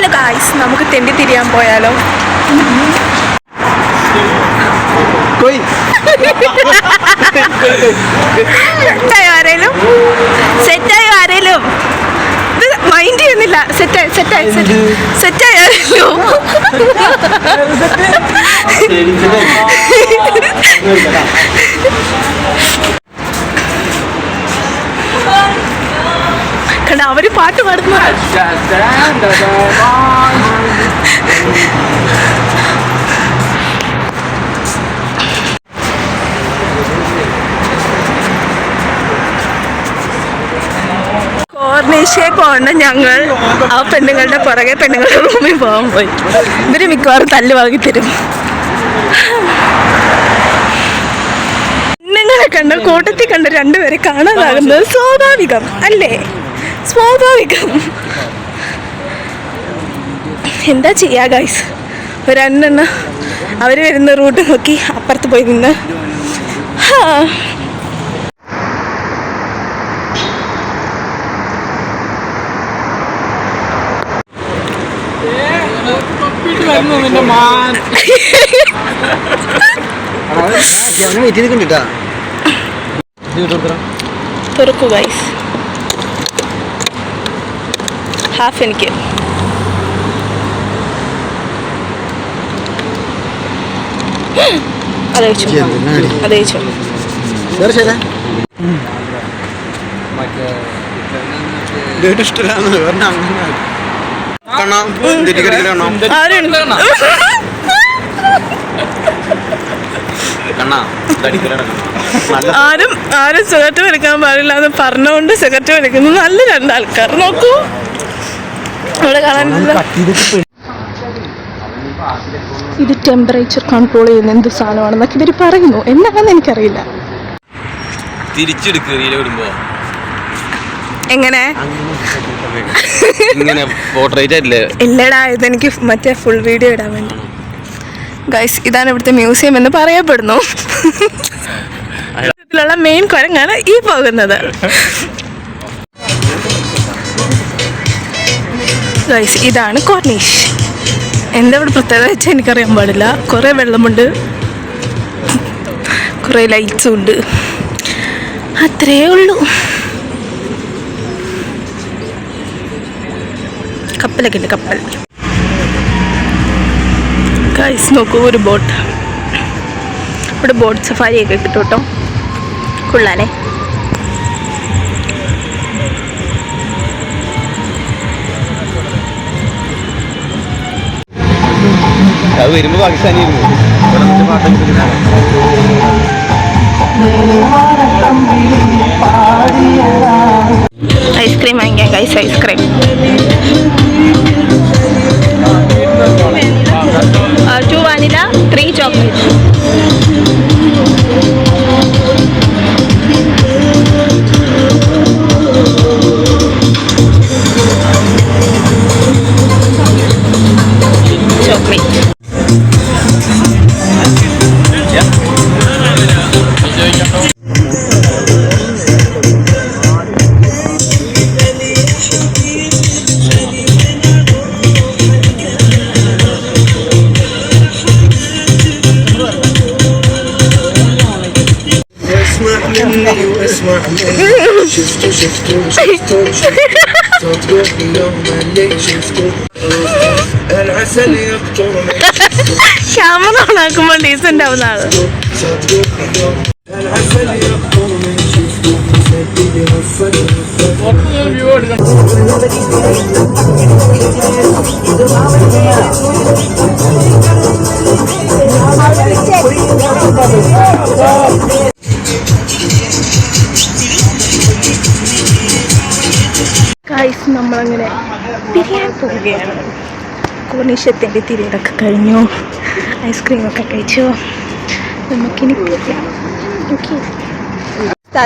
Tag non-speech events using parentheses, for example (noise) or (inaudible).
Hello guys നമുക്ക് തെണ്ടി തിരിയാൻ പോയാലോ? കൊയ്. സെറ്റായോ ആരേലും സെറ്റായോ ആരേലും? ഇത് മൈൻഡ് ചെയ്യുന്നില്ല. സെറ്റായി സെറ്റായി സെറ്റായി ആരേലും? (laughs) കണ്ട അവർ പാട്ട് പാടുന്നു കോർണേഷ്യയെ കൊണ്ട് ഞങ്ങൾ ആ പെണ്ണുങ്ങളുടെ പുറകെ പെണ്ണുങ്ങളുടെ റൂമിൽ പോകാൻ പോയി. ഇവർ മിക്കവാറും തല്ല് വാങ്ങി തരും. പെണ്ണുങ്ങളെ കണ്ട കൂട്ടത്തിൽ കണ്ട രണ്ടുപേരെ കാണാതാകുന്നത് സ്വാഭാവികം അല്ലേ? സ്വാഭാവികം. എന്താ ചെയ്യാ ഗൈസ് ഒരു അന്നെണ്ണ അവർ വരുന്ന റൂട്ട് നോക്കി അപ്പുറത്ത് പോയി നിന്ന്. തുറക്കു ഗൈസ് ഹാഫ് (gasps) എനിക്ക് നല്ല ആരും ആരും സിഗരറ്റ് വലിക്കാൻ പാടില്ല എന്ന് പറഞ്ഞുകൊണ്ട് സിഗരറ്റ് വലിക്കുന്നു നല്ല രണ്ടാൾക്കാർ നോക്കൂ. ഇത് ടെമ്പറേച്ചർ കൺട്രോൾ ചെയ്യുന്ന എന്ത് സാധനമാണെന്നൊക്കെ ഇവർ പറയുന്നു. എന്താണെന്ന് എനിക്കറിയില്ല. തിരിച്ചെടുക്കുക വിടുമ്പോ എങ്ങനെ? ഇങ്ങനെ പോർട്രേറ്റ് അല്ലേ ഇല്ലടാ ഇതെനിക്ക് മറ്റേ ഫുൾ വീഡിയോ ഇടാൻ വേണ്ടി. ഗൈസ് ഇതാണ് ഇവിടുത്തെ മ്യൂസിയം എന്ന് പറയപ്പെടുന്നു. ഇതിലുള്ള മെയിൻ കുരങ്ങാണ് ഈ പോകുന്നത്. ഗൈസ് ഇതാണ് കോർണീഷ് എന്താ ഇവിടെ പ്രത്യേകത വെച്ചാൽ എനിക്കറിയാൻ പാടില്ല. കുറേ വെള്ളമുണ്ട്. കുറേ ലൈറ്റ്സും ഉണ്ട്. അത്രയേ ഉള്ളൂ. കപ്പലൊക്കെ ഉണ്ട് കപ്പൽ. ഗൈസ് നോക്കൂ ഒരു ബോട്ട്. ഇവിടെ ബോട്ട് സഫാരിയൊക്കെ കിട്ടും കേട്ടോ. കൊള്ളാലേ. അത് വരുമ്പോ പാകിസ്ഥാനി ഐസ്ക്രീം വാങ്ങിക്കാം ഗൈസ് ഐസ്ക്രീം. مني واسمع مني شفتوا شفتوا شفتوا شفتوا تروحي يوم اللي شفتوا العسل يقطر من ക്യാമറ ഓണാക്കുമ്പോൾ ഡീസൻ്റ് ആവുന്ന ആള് تروحي يوم العسل കായ്സ് നമ്മളങ്ങനെ ബിരിയാണി പോവുകയാണ്. കോണീശത്തിന്റെ തിരിയതൊക്കെ കഴിഞ്ഞു. ഐസ്ക്രീമൊക്കെ കഴിച്ചു. നമുക്കിനി ഓക്കെ താ